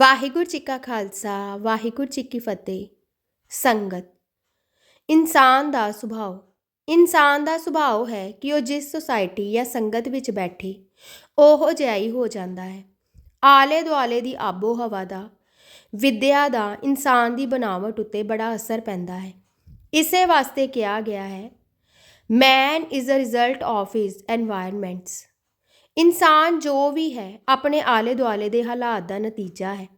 ਵਾਹਿਗੁਰੂ ਜੀ ਕਾ ਖਾਲਸਾ, ਵਾਹਿਗੁਰੂ ਜੀ ਕੀ ਫਤਿਹ। ਸੰਗਤ, ਇਨਸਾਨ ਦਾ ਸੁਭਾਅ, ਇਨਸਾਨ ਦਾ ਸੁਭਾਅ ਹੈ ਕਿ ਉਹ ਜਿਸ ਸੁਸਾਇਟੀ ਜਾਂ ਸੰਗਤ ਵਿੱਚ ਬੈਠੇ, ਉਹੋ ਜਿਹਾ ਹੀ ਹੋ ਜਾਂਦਾ ਹੈ। ਆਲੇ ਦੁਆਲੇ ਦੀ ਆਬੋ ਹਵਾ ਦਾ, ਵਿਦਿਆ ਦਾ, ਇਨਸਾਨ ਦੀ ਬਣਾਵਟ ਉੱਤੇ ਬੜਾ ਅਸਰ ਪੈਂਦਾ ਹੈ। ਇਸੇ ਵਾਸਤੇ ਕਿਹਾ ਗਿਆ ਹੈ man is a result of his environments ਇਨਸਾਨ ਜੋ ਵੀ ਹੈ, ਆਪਣੇ ਆਲੇ ਦੁਆਲੇ ਦੇ ਹਾਲਾਤ ਦਾ ਨਤੀਜਾ ਹੈ।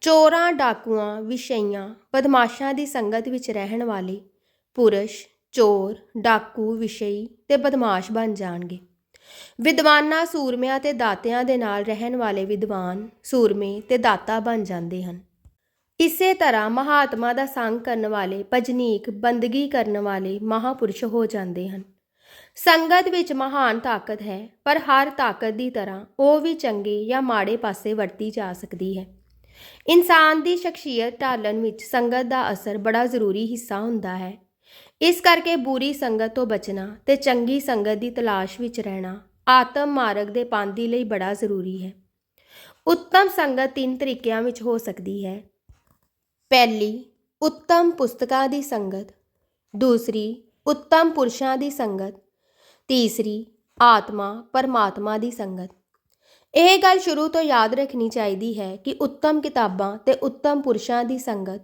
ਚੋਰਾਂ, ਡਾਕੂਆਂ, ਵਿਸ਼ਈਆਂ, ਬਦਮਾਸ਼ਾਂ ਦੀ ਸੰਗਤ ਵਿੱਚ ਰਹਿਣ ਵਾਲੇ ਪੁਰਸ਼, ਚੋਰ, ਡਾਕੂ, ਵਿਸ਼ਈ ਤੇ ਬਦਮਾਸ਼ ਬਣ ਜਾਣਗੇ। ਵਿਦਵਾਨਾਂ ਸੂਰਮਿਆਂ ਤੇ ਦਾਤਿਆਂ ਦੇ ਨਾਲ ਰਹਿਣ ਵਾਲੇ ਵਿਦਵਾਨ ਸੂਰਮੇ ਤੇ ਦਾਤਾ ਬਣ ਜਾਂਦੇ ਹਨ। ਇਸੇ ਤਰ੍ਹਾਂ ਮਹਾਤਮਾ ਦਾ ਸੰਗ ਕਰਨ ਵਾਲੇ, ਭਜਨੀਕ, ਬੰਦਗੀ ਕਰਨ ਵਾਲੇ ਮਹਾਪੁਰਸ਼ ਹੋ ਜਾਂਦੇ ਹਨ। ਸੰਗਤ ਵਿੱਚ ਮਹਾਨ ਤਾਕਤ ਹੈ, ਪਰ ਹਰ ਤਾਕਤ ਦੀ ਤਰ੍ਹਾਂ ਉਹ ਵੀ ਚੰਗੇ ਜਾਂ ਮਾੜੇ ਪਾਸੇ ਵਰਤੀ ਜਾ ਸਕਦੀ ਹੈ। ਇਨਸਾਨ ਦੀ ਸ਼ਖਸੀਅਤ ਢਾਲਣ ਵਿੱਚ ਸੰਗਤ ਦਾ ਅਸਰ ਬੜਾ ਜ਼ਰੂਰੀ ਹਿੱਸਾ ਹੁੰਦਾ ਹੈ। ਇਸ ਕਰਕੇ ਬੁਰੀ ਸੰਗਤ ਤੋਂ ਬਚਣਾ ਤੇ ਚੰਗੀ ਸੰਗਤ ਦੀ ਤਲਾਸ਼ ਵਿੱਚ ਰਹਿਣਾ ਆਤਮ ਮਾਰਗ ਦੇ ਪਾਂਦੀ ਲਈ ਬੜਾ ਜ਼ਰੂਰੀ ਹੈ। ਉੱਤਮ ਸੰਗਤ ਤਿੰਨ ਤਰੀਕਿਆਂ ਵਿੱਚ ਹੋ ਸਕਦੀ ਹੈ। ਪਹਿਲੀ, ਉੱਤਮ ਪੁਸਤਕਾਂ ਦੀ ਸੰਗਤ। ਦੂਸਰੀ, ਉੱਤਮ ਪੁਰਸ਼ਾਂ ਦੀ ਸੰਗਤ। ਤੀਸਰੀ, ਆਤਮਾ, ਪਰਮਾਤਮਾ ਦੀ ਸੰਗਤ। ਇਹ ਗੱਲ ਸ਼ੁਰੂ ਤੋਂ ਯਾਦ ਰੱਖਣੀ ਚਾਹੀਦੀ ਹੈ ਕਿ ਉੱਤਮ ਕਿਤਾਬਾਂ ਤੇ ਉੱਤਮ ਪੁਰਸ਼ਾਂ ਦੀ ਸੰਗਤ,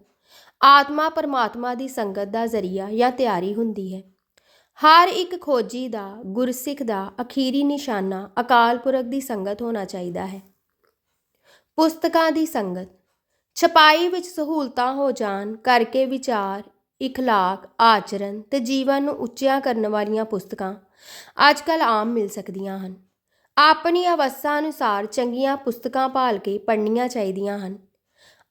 ਆਤਮਾ, ਪਰਮਾਤਮਾ ਦੀ ਸੰਗਤ ਦਾ ਜ਼ਰੀਆ ਜਾਂ ਤਿਆਰੀ ਹੁੰਦੀ ਹੈ। ਹਰ ਇੱਕ ਖੋਜੀ ਦਾ, ਗੁਰਸਿੱਖ ਦਾ ਅਖੀਰੀ ਨਿਸ਼ਾਨਾ ਅਕਾਲ ਪੁਰਖ ਦੀ ਸੰਗਤ ਹੋਣਾ ਚਾਹੀਦਾ ਹੈ। ਪੁਸਤਕਾਂ ਦੀ ਸੰਗਤ, ਛਪਾਈ ਵਿੱਚ ਸਹੂਲਤਾਂ ਹੋ ਜਾਣ ਕਰਕੇ ਵਿਚਾਰ, ਇਖਲਾਕ, ਆਚਰਣ ਤੇ ਜੀਵਨ ਨੂੰ ਉੱਚਿਆਂ ਕਰਨ ਵਾਲੀਆਂ ਪੁਸਤਕਾਂ ਅੱਜ ਅੱਜਕੱਲ ਆਮ ਮਿਲ ਸਕਦੀਆਂ ਹਨ। ਆਪਣੀ ਅਵਸਥਾ ਅਨੁਸਾਰ ਚੰਗੀਆਂ ਪੁਸਤਕਾਂ ਭਾਲ ਕੇ ਪੜ੍ਹਨੀਆਂ ਚਾਹੀਦੀਆਂ ਹਨ।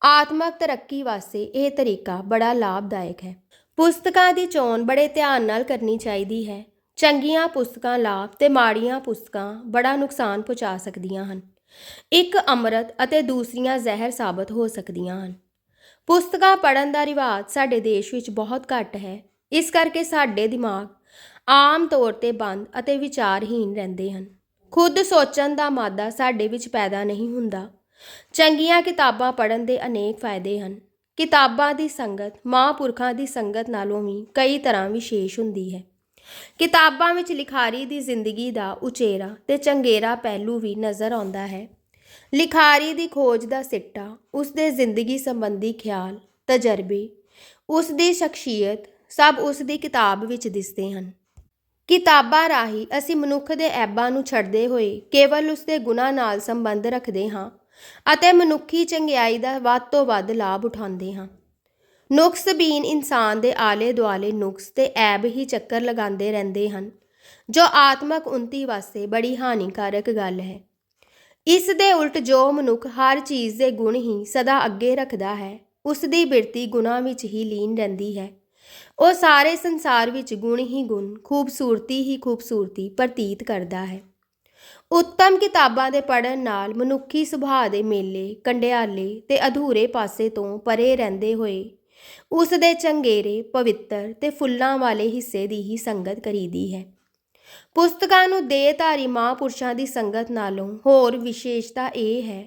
ਆਤਮਕ ਤਰੱਕੀ ਵਾਸਤੇ ਇਹ ਤਰੀਕਾ ਬੜਾ ਲਾਭਦਾਇਕ ਹੈ। ਪੁਸਤਕਾਂ ਦੀ ਚੋਣ ਬੜੇ ਧਿਆਨ ਨਾਲ ਕਰਨੀ ਚਾਹੀਦੀ ਹੈ। ਚੰਗੀਆਂ ਪੁਸਤਕਾਂ ਲਾਭ ਤੇ ਮਾੜੀਆਂ ਪੁਸਤਕਾਂ ਬੜਾ ਨੁਕਸਾਨ ਪਹੁੰਚਾ ਸਕਦੀਆਂ ਹਨ। ਇੱਕ ਅੰਮ੍ਰਿਤ ਅਤੇ ਦੂਸਰੀਆਂ ਜ਼ਹਿਰ ਸਾਬਤ ਹੋ ਸਕਦੀਆਂ ਹਨ। ਪੁਸਤਕਾਂ ਪੜ੍ਹਨ ਦਾ ਰਿਵਾਜ ਸਾਡੇ ਦੇਸ਼ ਵਿੱਚ ਬਹੁਤ ਘੱਟ ਹੈ। ਇਸ ਕਰਕੇ ਸਾਡੇ ਦਿਮਾਗ ਆਮ ਤੌਰ ਤੇ ਬੰਦ ਅਤੇ ਵਿਚਾਰਹੀਣ ਰਹਿੰਦੇ ਹਨ। ਖੁਦ ਸੋਚਣ ਦਾ ਮਾਦਾ ਸਾਡੇ ਵਿੱਚ ਪੈਦਾ ਨਹੀਂ ਹੁੰਦਾ। ਚੰਗੀਆਂ ਕਿਤਾਬਾਂ ਪੜ੍ਹਨ ਦੇ ਅਨੇਕ ਫਾਇਦੇ ਹਨ। ਕਿਤਾਬਾਂ ਦੀ ਸੰਗਤ, ਮਹਾਂਪੁਰਖਾਂ ਦੀ ਸੰਗਤ ਨਾਲੋਂ ਵੀ ਕਈ ਤਰ੍ਹਾਂ ਵਿਸ਼ੇਸ਼ ਹੁੰਦੀ ਹੈ। ਕਿਤਾਬਾਂ ਵਿੱਚ ਲਿਖਾਰੀ ਦੀ ਜ਼ਿੰਦਗੀ ਦਾ ਉਚੇਰਾ ਤੇ ਚੰਗੇਰਾ ਪਹਿਲੂ ਵੀ ਨਜ਼ਰ ਆਉਂਦਾ ਹੈ। ਲਿਖਾਰੀ ਦੀ ਖੋਜ ਦਾ ਸਿੱਟਾ, ਉਸ ਦੇ ਜ਼ਿੰਦਗੀ ਸੰਬੰਧੀ ਖਿਆਲ, ਤਜਰਬੇ, ਉਸ ਦੀ ਸ਼ਖਸੀਅਤ ਸਭ ਉਸ ਦੀ ਕਿਤਾਬ ਵਿੱਚ ਦਿਸਦੇ ਹਨ। ਕਿਤਾਬਾਂ ਰਾਹੀਂ ਅਸੀਂ ਮਨੁੱਖ ਦੇ ਐਬਾਂ ਨੂੰ ਛੱਡਦੇ ਹੋਏ ਕੇਵਲ ਉਸ ਦੇ ਗੁਣਾਂ ਨਾਲ ਸੰਬੰਧ ਰੱਖਦੇ ਹਾਂ ਅਤੇ ਮਨੁੱਖੀ ਚੰਗਿਆਈ ਦਾ ਵੱਧ ਤੋਂ ਵੱਧ ਲਾਭ ਉਠਾਉਂਦੇ ਹਾਂ। ਨੁਕਸਬੀਨ ਇਨਸਾਨ ਦੇ ਆਲੇ ਦੁਆਲੇ ਨੁਕਸ ਤੇ ਐਬ ਹੀ ਚੱਕਰ ਲਗਾਉਂਦੇ ਰਹਿੰਦੇ ਹਨ, ਜੋ ਆਤਮਕ ਉਨਤੀ ਵਾਸਤੇ ਬੜੀ ਹਾਨੀਕਾਰਕ ਗੱਲ ਹੈ। ਇਸ ਦੇ ਉਲਟ ਜੋ ਮਨੁੱਖ ਹਰ ਚੀਜ਼ ਦੇ ਗੁਣ ਹੀ ਸਦਾ ਅੱਗੇ ਰੱਖਦਾ ਹੈ, ਉਸ ਦੀ ਬਿਰਤੀ ਗੁਣਾਂ ਵਿੱਚ ਹੀ ਲੀਨ ਰਹਿੰਦੀ ਹੈ। ਉਹ ਸਾਰੇ ਸੰਸਾਰ ਵਿੱਚ ਗੁਣ ਹੀ ਗੁਣ, ਖੂਬਸੂਰਤੀ ਹੀ ਖੂਬਸੂਰਤੀ ਪ੍ਰਤੀਤ ਕਰਦਾ ਹੈ। ਉੱਤਮ ਕਿਤਾਬਾਂ ਦੇ ਪੜ੍ਹਨ ਨਾਲ ਮਨੁੱਖੀ ਸੁਭਾਅ ਦੇ ਮੇਲੇ, ਕੰਡਿਆਲੇ ਤੇ ਅਧੂਰੇ ਪਾਸੇ ਤੋਂ ਪਰੇ ਰਹਿੰਦੇ ਹੋਏ, ਉਸ ਦੇ ਚੰਗੇਰੇ, ਪਵਿੱਤਰ ਤੇ ਫੁੱਲਾਂ ਵਾਲੇ ਹਿੱਸੇ ਦੀ ਹੀ ਸੰਗਤ ਕਰੀਦੀ ਹੈ। ਪੁਸਤਕਾਂ ਨੂੰ ਦੇਹਧਾਰੀ ਮਹਾਂਪੁਰਸ਼ਾਂ ਦੀ ਸੰਗਤ ਨਾਲੋਂ ਹੋਰ ਵਿਸ਼ੇਸ਼ਤਾ ਇਹ ਹੈ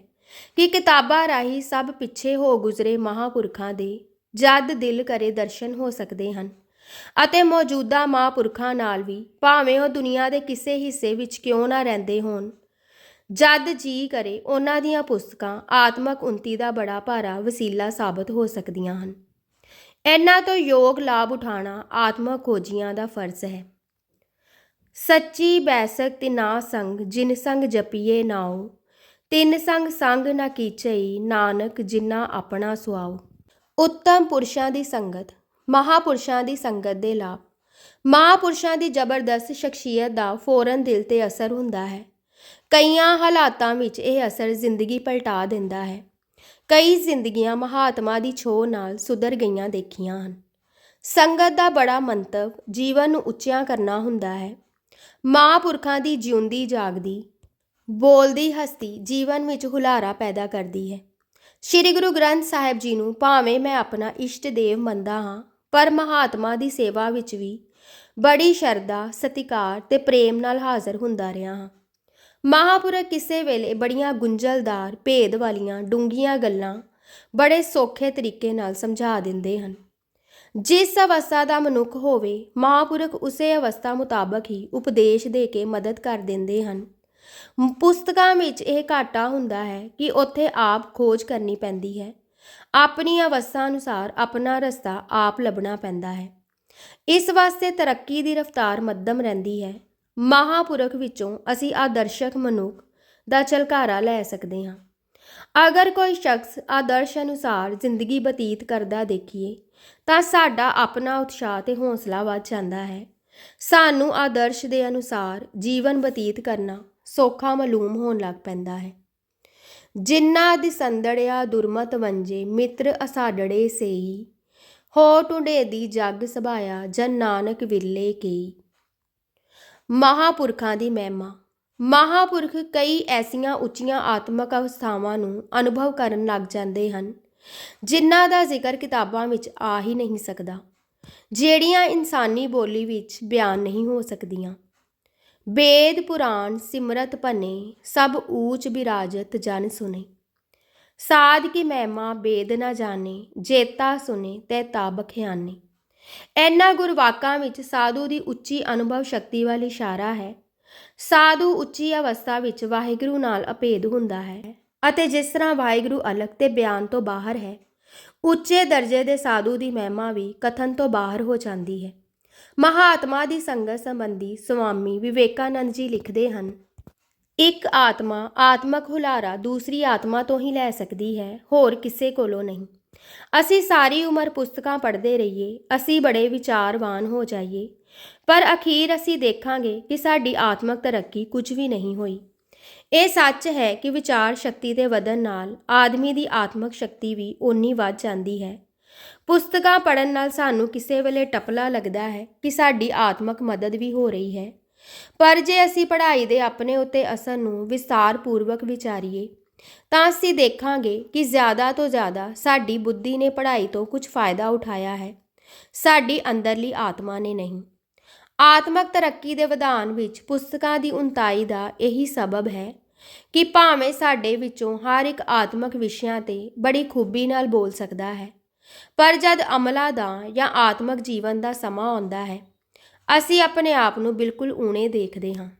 ਕਿ ਕਿਤਾਬਾਂ ਰਾਹੀਂ ਸਭ ਪਿੱਛੇ ਹੋ ਗੁਜ਼ਰੇ ਮਹਾਂਪੁਰਖਾਂ ਦੇ ਜਦ ਦਿਲ ਕਰੇ ਦਰਸ਼ਨ ਹੋ ਸਕਦੇ ਹਨ। ਅਤੇ ਮੌਜੂਦਾ ਮਹਾਂਪੁਰਖਾਂ ਨਾਲ ਵੀ, ਭਾਵੇਂ ਉਹ ਦੁਨੀਆ ਦੇ ਕਿਸੇ ਹਿੱਸੇ ਵਿੱਚ ਕਿਉਂ ਨਾ ਰਹਿੰਦੇ ਹੋਣ, ਜਦ ਜੀ ਕਰੇ, ਉਹਨਾਂ ਦੀਆਂ ਪੁਸਤਕਾਂ ਆਤਮਕ ਉਨਤੀ ਦਾ ਬੜਾ ਭਾਰਾ ਵਸੀਲਾ ਸਾਬਤ ਹੋ ਸਕਦੀਆਂ ਹਨ। ਇਹਨਾਂ ਤੋਂ ਯੋਗ ਲਾਭ ਉਠਾਉਣਾ ਆਤਮਕ ਖੋਜੀਆਂ ਦਾ ਫਰਜ਼ ਹੈ। ਸੱਚੀ ਬੈਸਕ ਤਿਨਾ ਸੰਗ, ਜਿਨ ਸੰਗ ਜਪੀਏ ਨਾਉ, ਤਿੰਨ ਸੰਗ ਸੰਗ ਨਾ ਕੀਚਈ, ਨਾਨਕ ਜਿਨਾ ਆਪਣਾ ਸੁਆਉ। ਉੱਤਮ ਪੁਰਸ਼ਾਂ ਦੀ ਸੰਗਤ, ਮਹਾਪੁਰਸ਼ਾਂ ਦੀ ਸੰਗਤ ਦੇ ਲਾਭ। ਮਹਾਪੁਰਸ਼ਾਂ ਦੀ ਜ਼ਬਰਦਸਤ ਸ਼ਖਸੀਅਤ ਦਾ ਫੌਰਨ ਦਿਲ ਤੇ ਅਸਰ ਹੁੰਦਾ ਹੈ। ਕਈਆਂ ਹਾਲਾਤਾਂ ਵਿੱਚ ਇਹ ਅਸਰ ਜ਼ਿੰਦਗੀ ਪਲਟਾ ਦਿੰਦਾ ਹੈ। ਕਈ ਜ਼ਿੰਦਗੀਆਂ ਮਹਾਤਮਾ ਦੀ ਛੋਹ ਨਾਲ ਸੁਧਰ ਗਈਆਂ ਦੇਖੀਆਂ ਹਨ। ਸੰਗਤ ਦਾ ਬੜਾ ਮੰਤਵ ਜੀਵਨ ਨੂੰ ਉੱਚਿਆਂ ਕਰਨਾ ਹੁੰਦਾ ਹੈ। ਮਹਾਂਪੁਰਖਾਂ ਦੀ ਜਿਉਂਦੀ ਜਾਗਦੀ, ਬੋਲਦੀ ਹਸਤੀ ਜੀਵਨ ਵਿੱਚ ਹੁਲਾਰਾ ਪੈਦਾ ਕਰਦੀ ਹੈ। ਸ੍ਰੀ ਗੁਰੂ ਗ੍ਰੰਥ ਸਾਹਿਬ ਜੀ ਨੂੰ ਭਾਵੇਂ ਮੈਂ ਆਪਣਾ ਇਸ਼ਟ ਦੇਵ ਮੰਨਦਾ ਹਾਂ, ਪਰ ਮਹਾਤਮਾ ਦੀ ਸੇਵਾ ਵਿੱਚ ਵੀ ਬੜੀ ਸ਼ਰਧਾ, ਸਤਿਕਾਰ ਤੇ ਪ੍ਰੇਮ ਨਾਲ ਹਾਜ਼ਰ ਹੁੰਦਾ ਰਿਹਾ ਹਾਂ। ਮਹਾਪੁਰਖ ਕਿਸੇ ਵੇਲੇ ਬੜੀਆਂ ਗੁੰਝਲਦਾਰ, ਭੇਦ ਵਾਲੀਆਂ, ਡੂੰਘੀਆਂ ਗੱਲਾਂ ਬੜੇ ਸੌਖੇ ਤਰੀਕੇ ਨਾਲ ਸਮਝਾ ਦਿੰਦੇ ਹਨ। ਜਿਸ ਅਵਸਥਾ ਦਾ ਮਨੁੱਖ ਹੋਵੇ, ਮਹਾਪੁਰਖ ਉਸੇ ਅਵਸਥਾ ਮੁਤਾਬਕ ਹੀ ਉਪਦੇਸ਼ ਦੇ ਕੇ ਮਦਦ ਕਰ ਦਿੰਦੇ ਹਨ। ਪੁਸਤਕਾਂ ਵਿੱਚ ਇਹ ਘਾਟਾ ਹੁੰਦਾ ਹੈ ਕਿ ਉੱਥੇ ਆਪ ਖੋਜ ਕਰਨੀ ਪੈਂਦੀ ਹੈ। ਆਪਣੀ ਅਵਸਥਾ ਅਨੁਸਾਰ ਆਪਣਾ ਰਸਤਾ ਆਪ ਲੱਭਣਾ ਪੈਂਦਾ ਹੈ। ਇਸ ਵਾਸਤੇ ਤਰੱਕੀ ਦੀ ਰਫ਼ਤਾਰ ਮੱਧਮ ਰਹਿੰਦੀ ਹੈ। ਮਹਾਪੁਰਖ ਵਿੱਚੋਂ ਅਸੀਂ ਆਦਰਸ਼ਕ ਮਨੁੱਖ ਦਾ ਝਲਕਾਰਾ ਲੈ ਸਕਦੇ ਹਾਂ। ਅਗਰ ਕੋਈ ਸ਼ਖਸ ਆਦਰਸ਼ ਅਨੁਸਾਰ ਜ਼ਿੰਦਗੀ ਬਤੀਤ ਕਰਦਾ ਦੇਖੀਏ, ਤਾਂ ਸਾਡਾ ਆਪਣਾ ਉਤਸ਼ਾਹ ਤੇ ਹੌਸਲਾ ਵੱਧ ਜਾਂਦਾ ਹੈ। ਸਾਨੂੰ ਆਦਰਸ਼ ਦੇ ਅਨੁਸਾਰ ਜੀਵਨ ਬਤੀਤ ਕਰਨਾ ਸੌਖਾ ਮਾਲੂਮ ਹੋਣ ਲੱਗ ਪੈਂਦਾ ਹੈ। ਜਿਨ੍ਹਾਂ ਦੀ ਸੰਦੜਿਆ ਦੁਰਮਤ ਵੰਜੇ, ਮਿੱਤਰ ਅਸਾਡੜੇ ਸੇਈ। ਹੋ ਟੁੰਡੇ ਦੀ ਜੱਗ ਸਭਾਇਆ, ਜਨ ਨਾਨਕ ਵਿਰਲੇ ਕੀ ਮਹਾਪੁਰਖਾਂ ਦੀ ਮਹਿਮਾ। ਮਹਾਪੁਰਖ ਕਈ ਐਸੀਆਂ ਉੱਚੀਆਂ ਆਤਮਿਕ ਅਵਸਥਾਵਾਂ ਨੂੰ ਅਨੁਭਵ ਕਰਨ ਲੱਗ ਜਾਂਦੇ ਹਨ, ਜਿਨ੍ਹਾਂ ਦਾ ਜ਼ਿਕਰ ਕਿਤਾਬਾਂ ਵਿੱਚ ਆ ਹੀ ਨਹੀਂ ਸਕਦਾ, ਜਿਹੜੀਆਂ ਇਨਸਾਨੀ ਬੋਲੀ ਵਿੱਚ ਬਿਆਨ ਨਹੀਂ ਹੋ ਸਕਦੀਆਂ। ਬੇਦ ਪੁਰਾਣ ਸਿਮਰਤ ਭੰਨੇ, ਸਭ ਊਚ ਬਿਰਾਜਤ ਜਨ ਸੁਨੇ। ਸਾਧ ਕੀ ਮਹਿਮਾ ਬੇਦ ਨਾ ਜਾਣੇ, ਜੇਤਾ ਸੁਨੇ, ਤੈ ਤਾਬ ਖਿਆਨੇ। ਇਹਨਾਂ ਗੁਰਵਾਕਾਂ ਵਿੱਚ ਸਾਧੂ ਦੀ ਉੱਚੀ ਅਨੁਭਵ ਸ਼ਕਤੀ ਵਾਲੀ ਇਸ਼ਾਰਾ ਹੈ। ਸਾਧੂ ਉੱਚੀ ਅਵਸਥਾ ਵਿੱਚ ਵਾਹਿਗੁਰੂ ਨਾਲ ਅਭੇਦ ਹੁੰਦਾ ਹੈ ਅਤੇ ਜਿਸ ਤਰ੍ਹਾਂ ਵਾਹਿਗੁਰੂ ਅਲਗ ਤੇ ਬਿਆਨ ਤੋਂ ਬਾਹਰ ਹੈ, ਉੱਚੇ ਦਰਜੇ ਦੇ ਸਾਧੂ ਦੀ ਮਹਿਮਾ ਵੀ ਕਥਨ ਤੋਂ ਬਾਹਰ ਹੋ ਜਾਂਦੀ ਹੈ। ਮਹਾਤਮਾ ਦੀ ਸੰਗਤ ਸੰਬੰਧੀ ਸੁਆਮੀ ਵਿਵੇਕਾਨੰਦ ਜੀ ਲਿਖਦੇ ਹਨ, ਇੱਕ ਆਤਮਾ ਆਤਮਕ ਹੁਲਾਰਾ ਦੂਸਰੀ ਆਤਮਾ ਤੋਂ ਹੀ ਲੈ ਸਕਦੀ ਹੈ, ਹੋਰ ਕਿਸੇ ਕੋਲੋਂ ਨਹੀਂ। ਅਸੀਂ ਸਾਰੀ ਉਮਰ ਪੁਸਤਕਾਂ ਪੜ੍ਹਦੇ ਰਹੀਏ, ਅਸੀਂ ਬੜੇ ਵਿਚਾਰਵਾਨ ਹੋ ਜਾਈਏ। ਪਰ ਅਖੀਰ ਅਸੀਂ ਦੇਖਾਂਗੇ ਕਿ ਸਾਡੀ ਆਤਮਕ ਤਰੱਕੀ ਕੁਝ ਵੀ ਨਹੀਂ ਹੋਈ। ਇਹ ਸੱਚ ਹੈ ਕਿ ਵਿਚਾਰ ਸ਼ਕਤੀ ਦੇ ਵਧਣ ਨਾਲ ਆਦਮੀ ਦੀ ਆਤਮਕ ਸ਼ਕਤੀ ਵੀ ਓਨੀ ਵੱਧ ਜਾਂਦੀ ਹੈ। ਪੁਸਤਕਾਂ ਪੜ੍ਹਨ ਨਾਲ ਸਾਨੂੰ ਕਿਸੇ ਵੇਲੇ ਟਪਲਾ ਲੱਗਦਾ ਹੈ ਕਿ ਸਾਡੀ ਆਤਮਕ ਮਦਦ ਵੀ ਹੋ ਰਹੀ ਹੈ। ਪਰ ਜੇ ਅਸੀਂ ਪੜ੍ਹਾਈ ਦੇ ਆਪਣੇ ਉੱਤੇ ਅਸਰ ਨੂੰ ਵਿਸਤਾਰਪੂਰਵਕ ਵਿਚਾਰੀਏ, ਤਾਂ ਅਸੀਂ ਦੇਖਾਂਗੇ ਕਿ ਜ਼ਿਆਦਾ ਤੋਂ ਜ਼ਿਆਦਾ ਸਾਡੀ ਬੁੱਧੀ ਨੇ ਪੜ੍ਹਾਈ ਤੋਂ ਕੁਝ ਫਾਇਦਾ ਉਠਾਇਆ ਹੈ। ਸਾਡੀ ਅੰਦਰਲੀ ਆਤਮਾ ਨੇ ਨਹੀਂ। ਆਤਮਕ ਤਰੱਕੀ ਦੇ ਵਿਧਾਨ ਵਿੱਚ ਪੁਸਤਕਾਂ ਦੀ ਉਨਤਾਈ ਦਾ ਇਹੀ ਸਬਬ ਹੈ ਕਿ ਭਾਵੇਂ ਸਾਡੇ ਵਿੱਚੋਂ ਹਰ ਇੱਕ ਆਤਮਕ ਵਿਸ਼ਿਆਂ ਤੇ ਬੜੀ ਖੂਬੀ ਨਾਲ ਬੋਲ ਸਕਦਾ ਹੈ ਪਰ ਜਦ ਅਮਲਾ ਦਾ ਜਾਂ ਆਤਮਕ ਜੀਵਨ ਦਾ ਸਮਾਂ ਆਉਂਦਾ ਹੈ, ਅਸੀਂ ਆਪਣੇ ਆਪ ਨੂੰ ਬਿਲਕੁਲ ਊਣੇ ਦੇਖਦੇ ਹਾਂ।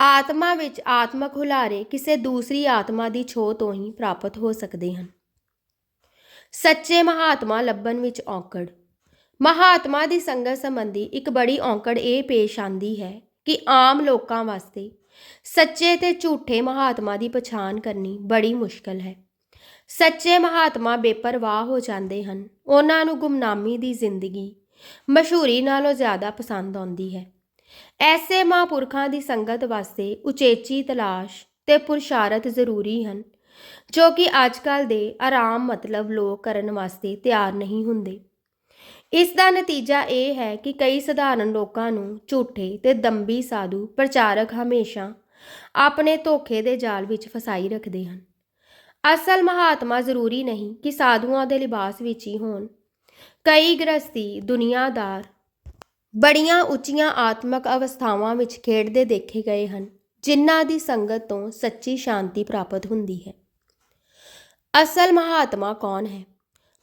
ਆਤਮਾ ਵਿੱਚ ਆਤਮਕ ਹੁਲਾਰੇ ਕਿਸੇ ਦੂਸਰੀ ਆਤਮਾ ਦੀ ਛੋਹ ਤੋਂ ਹੀ ਪ੍ਰਾਪਤ ਹੋ ਸਕਦੇ ਹਨ। ਸੱਚੇ ਮਹਾਤਮਾ ਲੱਭਣ ਵਿੱਚ ਔਕੜ। ਮਹਾਤਮਾ ਦੀ ਸੰਗਤ ਸੰਬੰਧੀ ਇੱਕ ਬੜੀ ਔਕੜ ਇਹ ਪੇਸ਼ ਆਂਦੀ ਹੈ ਕਿ ਆਮ ਲੋਕਾਂ ਵਾਸਤੇ ਸੱਚੇ ਤੇ ਝੂਠੇ ਮਹਾਤਮਾ ਦੀ ਪਛਾਣ ਕਰਨੀ ਬੜੀ ਮੁਸ਼ਕਲ ਹੈ। ਸੱਚੇ ਮਹਾਤਮਾ ਬੇਪਰਵਾਹ ਹੋ ਜਾਂਦੇ ਹਨ। ਉਹਨਾਂ ਨੂੰ ਗੁਮਨਾਮੀ ਦੀ ਜ਼ਿੰਦਗੀ ਮਸ਼ਹੂਰੀ ਨਾਲੋਂ ਜ਼ਿਆਦਾ ਪਸੰਦ ਆਉਂਦੀ ਹੈ। ਐਸੇ ਮਹਾਂਪੁਰਖਾਂ ਦੀ ਸੰਗਤ ਵਾਸਤੇ ਉਚੇਚੀ ਤਲਾਸ਼ ਤੇ ਪੁਰਸ਼ਾਰਤ ਜ਼ਰੂਰੀ ਹਨ, ਜੋ ਕਿ ਅੱਜਕੱਲ ਦੇ ਆਰਾਮ ਮਤਲਬ ਲੋਕ ਕਰਨ ਵਾਸਤੇ ਤਿਆਰ ਨਹੀਂ ਹੁੰਦੇ। ਇਸ ਦਾ ਨਤੀਜਾ ਇਹ ਹੈ ਕਿ ਕਈ ਸਧਾਰਨ ਲੋਕਾਂ ਨੂੰ ਝੂਠੇ ਤੇ ਦੰਬੀ ਸਾਧੂ ਪ੍ਰਚਾਰਕ ਹਮੇਸ਼ਾ ਆਪਣੇ ਧੋਖੇ ਦੇ ਜਾਲ ਵਿੱਚ ਫਸਾਈ ਰੱਖਦੇ ਹਨ। ਅਸਲ ਮਹਾਤਮਾ ਜ਼ਰੂਰੀ ਨਹੀਂ ਕਿ ਸਾਧੂਆਂ ਦੇ ਲਿਬਾਸ ਵਿੱਚ ਹੀ ਹੋਣ। ਕਈ ਗ੍ਰਸਤੀ ਦੁਨੀਆਦਾਰ ਬੜੀਆਂ ਉੱਚੀਆਂ ਆਤਮਕ ਅਵਸਥਾਵਾਂ ਵਿੱਚ ਖੇਡਦੇ ਦੇਖੇ ਗਏ ਹਨ, ਜਿਨ੍ਹਾਂ ਦੀ ਸੰਗਤ ਤੋਂ ਸੱਚੀ ਸ਼ਾਂਤੀ ਪ੍ਰਾਪਤ ਹੁੰਦੀ ਹੈ। ਅਸਲ ਮਹਾਤਮਾ ਕੌਣ ਹੈ?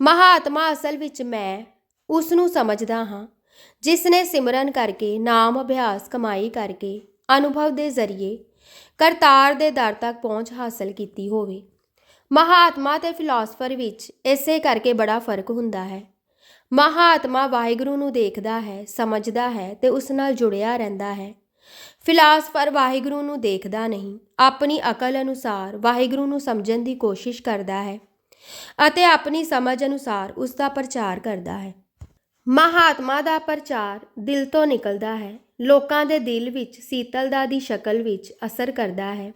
ਮਹਾਤਮਾ ਅਸਲ ਵਿੱਚ ਮੈਂ ਉਸ ਨੂੰ ਸਮਝਦਾ ਹਾਂ ਜਿਸ ਨੇ ਸਿਮਰਨ ਕਰਕੇ, ਨਾਮ ਅਭਿਆਸ ਕਮਾਈ ਕਰਕੇ, ਅਨੁਭਵ ਦੇ ਜ਼ਰੀਏ ਕਰਤਾਰ ਦੇ ਦਰ ਤੱਕ ਪਹੁੰਚ ਹਾਸਲ ਕੀਤੀ ਹੋਵੇ। ਮਹਾਤਮਾ ਤੇ ਫਿਲਾਸਫਰ ਵਿੱਚ ਇਸੇ ਕਰਕੇ ਬੜਾ ਫ਼ਰਕ ਹੁੰਦਾ ਹੈ। ਮਹਾਤਮਾ ਵਾਹਿਗੁਰੂ ਨੂੰ ਦੇਖਦਾ ਹੈ, ਸਮਝਦਾ ਹੈ ਤੇ ਉਸ ਨਾਲ ਜੁੜਿਆ ਰਹਿੰਦਾ ਹੈ। ਫਿਲਾਸਫਰ ਵਾਹਿਗੁਰੂ ਨੂੰ ਦੇਖਦਾ ਨਹੀਂ, ਆਪਣੀ ਅਕਲ ਅਨੁਸਾਰ ਵਾਹਿਗੁਰੂ ਨੂੰ ਸਮਝਣ ਦੀ ਕੋਸ਼ਿਸ਼ ਕਰਦਾ ਹੈ ਅਤੇ ਆਪਣੀ ਸਮਝ ਅਨੁਸਾਰ ਉਸ ਦਾ ਪ੍ਰਚਾਰ ਕਰਦਾ ਹੈ। ਮਹਾਤਮਾ ਦਾ ਪ੍ਰਚਾਰ ਦਿਲ ਤੋਂ ਨਿਕਲਦਾ ਹੈ, ਲੋਕਾਂ ਦੇ ਦਿਲ ਵਿੱਚ ਸੀਤਲਤਾ ਦੀ ਸ਼ਕਲ ਵਿੱਚ ਅਸਰ ਕਰਦਾ ਹੈ।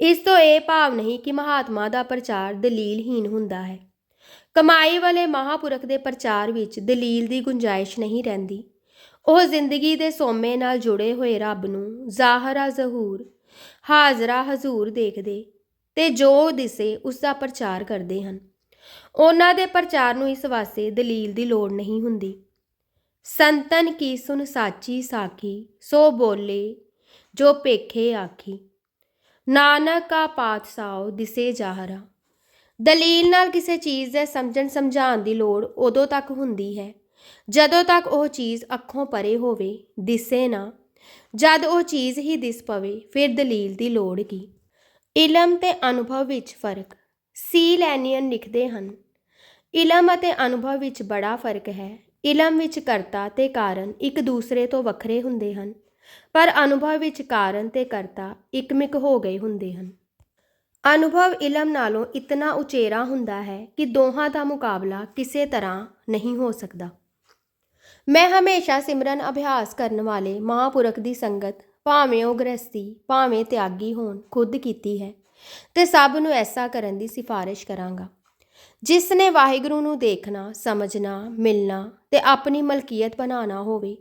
ਇਸ ਤੋਂ ਇਹ ਭਾਵ ਨਹੀਂ ਕਿ ਮਹਾਤਮਾ ਦਾ ਪ੍ਰਚਾਰ ਦਲੀਲਹੀਣ ਹੁੰਦਾ ਹੈ। ਕਮਾਈ ਵਾਲੇ ਮਹਾਪੁਰਖ ਦੇ ਪ੍ਰਚਾਰ ਵਿੱਚ ਦਲੀਲ ਦੀ ਗੁੰਜਾਇਸ਼ ਨਹੀਂ ਰਹਿੰਦੀ। ਉਹ ਜ਼ਿੰਦਗੀ ਦੇ ਸੋਮੇ ਨਾਲ ਜੁੜੇ ਹੋਏ ਰੱਬ ਨੂੰ ਜ਼ਾਹਰਾ ਜ਼ਹੂਰ, ਹਾਜ਼ਰਾ ਹਜ਼ੂਰ ਦੇਖਦੇ ਤੇ ਜੋ ਦਿਸੇ ਉਸ ਦਾ ਪ੍ਰਚਾਰ ਕਰਦੇ ਹਨ। ਉਹਨਾਂ ਦੇ ਪ੍ਰਚਾਰ ਨੂੰ ਇਸ ਵਾਸਤੇ ਦਲੀਲ ਦੀ ਲੋੜ ਨਹੀਂ ਹੁੰਦੀ। ਸੰਤਨ ਕੀ ਸੁਨ ਸਾਚੀ ਸਾਖੀ, ਸੋ ਬੋਲੇ ਜੋ ਪੇਖੇ ਆਖੀ। ਨਾਨਕ ਕਾ ਪਾਤਸ਼ਾਹ ਦਿਸੇ ਜਾਹਰਾ। ਦਲੀਲ ਨਾਲ ਕਿਸੇ ਚੀਜ਼ ਦੇ ਸਮਝਣ ਸਮਝਾਉਣ ਦੀ ਲੋੜ ਉਦੋਂ ਤੱਕ ਹੁੰਦੀ ਹੈ, ਜਦੋਂ ਤੱਕ ਉਹ ਚੀਜ਼ ਅੱਖੋਂ ਪਰੇ ਹੋਵੇ, ਦਿਸੇ ਨਾ। ਜਦ ਉਹ ਚੀਜ਼ ਹੀ ਦਿਸ ਪਵੇ, ਫਿਰ ਦਲੀਲ ਦੀ ਲੋੜ ਕੀ? ਇਲਮ ਤੇ ਅਨੁਭਵ ਵਿੱਚ ਫ਼ਰਕ। ਸੀ ਲੈਨੀਅਨ ਲਿਖਦੇ ਹਨ, ਇਲਮ ਅਤੇ ਅਨੁਭਵ ਵਿੱਚ ਬੜਾ ਫ਼ਰਕ ਹੈ। ਇਲਮ ਵਿੱਚ ਕਰਤਾ ਤੇ ਕਾਰਨ ਇੱਕ ਦੂਸਰੇ ਤੋਂ ਵੱਖਰੇ ਹੁੰਦੇ ਹਨ। ਪਰ ਅਨੁਭਵ ਵਿੱਚ ਕਾਰਨ ਤੇ ਕਰਤਾ ਇੱਕਮਿਕ ਹੋ ਗਏ ਹੁੰਦੇ ਹਨ। ਅਨੁਭਵ ਇਲਮ ਨਾਲੋਂ ਇਤਨਾ ਉਚੇਰਾ ਹੁੰਦਾ ਹੈ ਕਿ ਦੋਹਾਂ ਦਾ ਮੁਕਾਬਲਾ ਕਿਸੇ ਤਰ੍ਹਾਂ ਨਹੀਂ ਹੋ ਸਕਦਾ। ਮੈਂ ਹਮੇਸ਼ਾ ਸਿਮਰਨ ਅਭਿਆਸ ਕਰਨ ਵਾਲੇ ਮਹਾਪੁਰਖ ਦੀ ਸੰਗਤ ਭਾਵੇਂ ਉਹ ਗ੍ਰਸਤੀ ਭਾਵੇਂ ਤਿਆਗੀ ਹੋਣ ਖੁਦ ਕੀਤੀ ਹੈ ਤੇ ਸਭ ਨੂੰ ਐਸਾ ਕਰਨ ਦੀ ਸਿਫਾਰਿਸ਼ ਕਰਾਂਗਾ। ਜਿਸ ਨੇ ਵਾਹਿਗੁਰੂ ਨੂੰ ਦੇਖਣਾ, ਸਮਝਣਾ, ਮਿਲਣਾ ਤੇ ਆਪਣੀ ਮਲਕੀਅਤ ਬਣਾਉਣਾ ਹੋਵੇ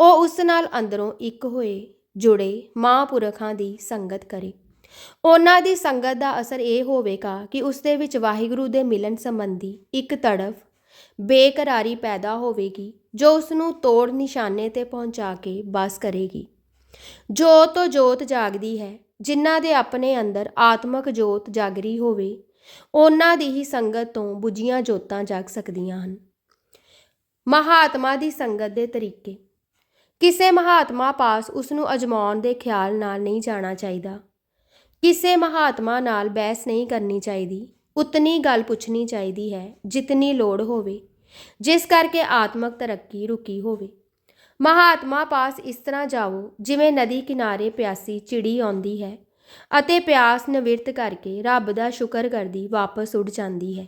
ਉਹ ਉਸ ਨਾਲ ਅੰਦਰੋਂ ਇੱਕ ਹੋਏ, ਜੁੜੇ ਮਹਾਂਪੁਰਖਾਂ ਦੀ ਸੰਗਤ ਕਰੇ। ਉਹਨਾਂ ਦੀ ਸੰਗਤ ਦਾ ਅਸਰ ਇਹ ਹੋਵੇਗਾ ਕਿ ਉਸ ਦੇ ਵਿੱਚ ਵਾਹਿਗੁਰੂ ਦੇ ਮਿਲਣ ਸੰਬੰਧੀ ਇੱਕ ਤੜਫ ਬੇਕਰਾਰੀ ਪੈਦਾ ਹੋਵੇਗੀ, ਜੋ ਉਸ ਨੂੰ ਤੋੜ ਨਿਸ਼ਾਨੇ ਤੇ ਪਹੁੰਚਾ ਕੇ ਬਸ ਕਰੇਗੀ। ਜੋਤ ਜੋਤ ਜਾਗਦੀ ਹੈ, ਜਿਨ੍ਹਾਂ ਦੇ ਆਪਣੇ ਅੰਦਰ ਆਤਮਕ ਜੋਤ ਜਾਗਰੀ ਹੋਵੇ, ਉਹਨਾਂ ਦੀ ਹੀ ਸੰਗਤ ਤੋਂ ਬੁਝੀਆਂ ਜੋਤਾਂ ਜਾਗ ਸਕਦੀਆਂ ਹਨ। ਮਹਾਤਮਾ ਦੀ ਸੰਗਤ ਦੇ ਤਰੀਕੇ ਕਿਸੇ ਮਹਾਤਮਾ ਪਾਸ ਉਸ ਨੂੰ ਅਜਮਾਉਣ ਦੇ ਖਿਆਲ ਨਾਲ ਨਹੀਂ ਜਾਣਾ ਚਾਹੀਦਾ। ਕਿਸੇ ਮਹਾਤਮਾ ਨਾਲ ਬਹਿਸ ਨਹੀਂ ਕਰਨੀ ਚਾਹੀਦੀ। ਉਤਨੀ ਗੱਲ ਪੁੱਛਣੀ ਚਾਹੀਦੀ ਹੈ ਜਿਤਨੀ ਲੋੜ ਹੋਵੇ, ਜਿਸ ਕਰਕੇ ਆਤਮਕ ਤਰੱਕੀ ਰੁਕੀ ਹੋਵੇ। ਮਹਾਤਮਾ ਪਾਸ ਇਸ ਤਰ੍ਹਾਂ ਜਾਵੋ ਜਿਵੇਂ ਨਦੀ ਕਿਨਾਰੇ ਪਿਆਸੀ ਚਿੜੀ ਆਉਂਦੀ ਹੈ ਅਤੇ ਪਿਆਸ ਨਿਵਰਤ ਕਰਕੇ ਰੱਬ ਦਾ ਸ਼ੁਕਰ ਕਰਦੀ ਵਾਪਸ ਉੱਡ ਜਾਂਦੀ ਹੈ।